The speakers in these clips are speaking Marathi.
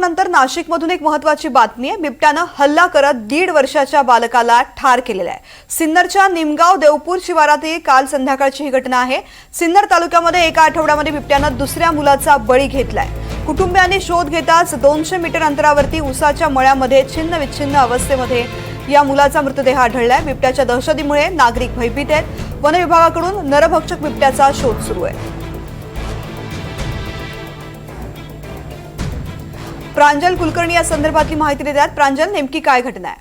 नंतर नाशिकमधून एक महत्वाची बातमी आहे. बिबट्यानं हल्ला करत दीड वर्षाच्या बालकाला ठार केलेला आहे. सिन्नरच्या निमगाव देवपूर शिवारातही काल संध्याकाळची ही घटना आहे. सिन्नर तालुक्यामध्ये एका आठवड्यामध्ये बिबट्यानं दुसऱ्या मुलाचा बळी घेतलाय. कुटुंबियांनी शोध घेताच दोनशे मीटर अंतरावरती उसाच्या मळ्यामध्ये छिन्न विच्छिन्न अवस्थेमध्ये या मुलाचा मृतदेह आढळलाय. बिबट्याच्या दहशतीमुळे नागरिक भयभीत आहेत. वन विभागाकडून नरभक्षक बिबट्याचा शोध सुरू आहे. प्रांजल कुलकर्णी या संदर्भातली माहिती देतात. प्रांजल नेमकी काय घटना आहे?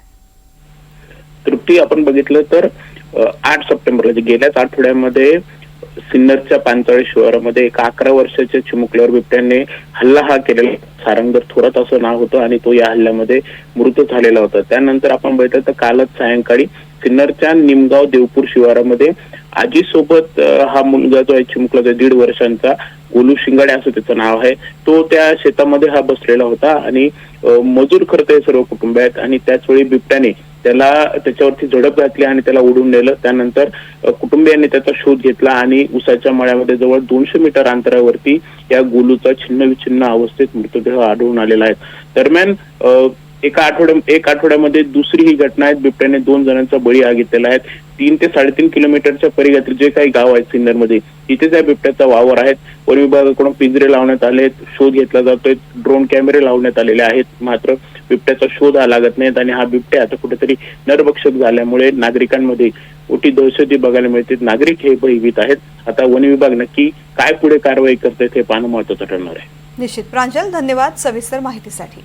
तृप्ती आपण बघितलं तर आठ सप्टेंबरला जे गेल्याच आठवड्यामध्ये सिन्नरच्या पांचाळे शहरामध्ये एका अकरा वर्षाच्या चिमुकल्यावर बिबट्याने हल्ला हा केलेला सारंगर थोरात असं नाव होतं आणि तो या हल्ल्यामध्ये मृत झालेला होता. त्यानंतर आपण बघितलं तर कालच सायंकाळी सिन्नरच्या निमगाव देवपूर शिवारामध्ये आजीसोबत हा मुलगा जो आहे चिमुकला जो दीड वर्षांचा गोलू शिंगाडे असं त्याचं नाव आहे. तो त्या शेतामध्ये हा बसलेला होता आणि मजूर खरं हे सर्व कुटुंब आहेत आणि त्याच वेळी बिबट्याने त्याला त्याच्यावरती झडप घातली आणि त्याला उडून नेलं. त्यानंतर कुटुंबियांनी त्याचा शोध घेतला आणि उसाच्या मळ्यामध्ये जवळ दोनशे मीटर अंतरावरती या गोलूचा छिन्न विछिन्न अवस्थेत मृतदेह आढळून आलेला आहे. दरम्यान एका आठवड्या एक आठवड्यामध्ये दुसरी ही घटना आहे. बिबट्याने दोन जणांचा बळी घेतलेला आहे. तीन ते साडेतीन किलोमीटरच्या परिघातील जे काही गाव आहेत सिन्नरमध्ये तिथे त्या बिबट्याचा वावर आहेत वन विभागाकडून पिंजरे लावण्यात आले आहेत. शोध घेतला जातोय. ड्रोन कॅमेरे लावण्यात आलेले आहेत. मात्र बिबट्याचा शोध हा लागत नाहीत आणि हा बिबट्या आता कुठेतरी नरभक्षक झाल्यामुळे नागरिकांमध्ये मोठी दहशती बघायला मिळते. नागरिक हे भयभीत आहेत. आता वन विभाग नक्की काय पुढे कारवाई करते हे पाहणं महत्वाचं ठरणार आहे. निश्चित. प्रांजल धन्यवाद सविस्तर माहितीसाठी.